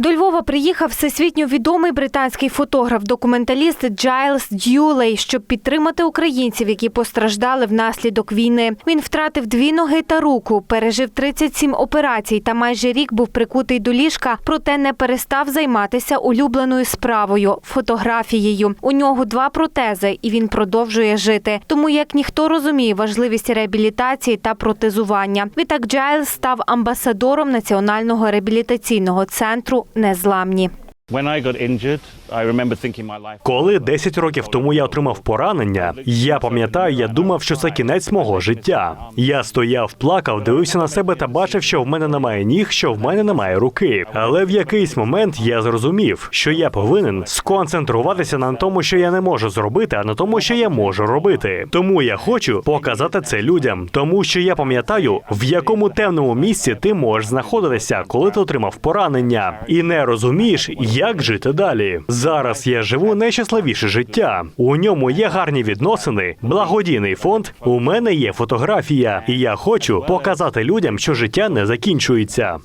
До Львова приїхав всесвітньо відомий британський фотограф-документаліст Джайлс Д'Юлей, щоб підтримати українців, які постраждали внаслідок війни. Він втратив дві ноги та руку, пережив 37 операцій та майже рік був прикутий до ліжка, проте не перестав займатися улюбленою справою фотографією. У нього два протези, і він продовжує жити. Тому як ніхто розуміє важливість реабілітації та протезування. Відтак Джайлс став амбасадором національного реабілітаційного центру Незламні. Коли 10 років тому я отримав поранення, я пам'ятаю, я думав, що це кінець мого життя. Я стояв, плакав, дивився на себе та бачив, що в мене немає ніг, що в мене немає руки. Але в якийсь момент я зрозумів, що я повинен сконцентруватися на тому, що я не можу зробити, а на тому, що я можу робити. Тому я хочу показати це людям, тому що я пам'ятаю, в якому темному місці ти можеш знаходитися, коли ти отримав поранення, і не розумієш, як жити далі. Зараз я живу найщасливіше життя. У ньому є гарні відносини, благодійний фонд. У мене є фотографія, і я хочу показати людям, що життя не закінчується.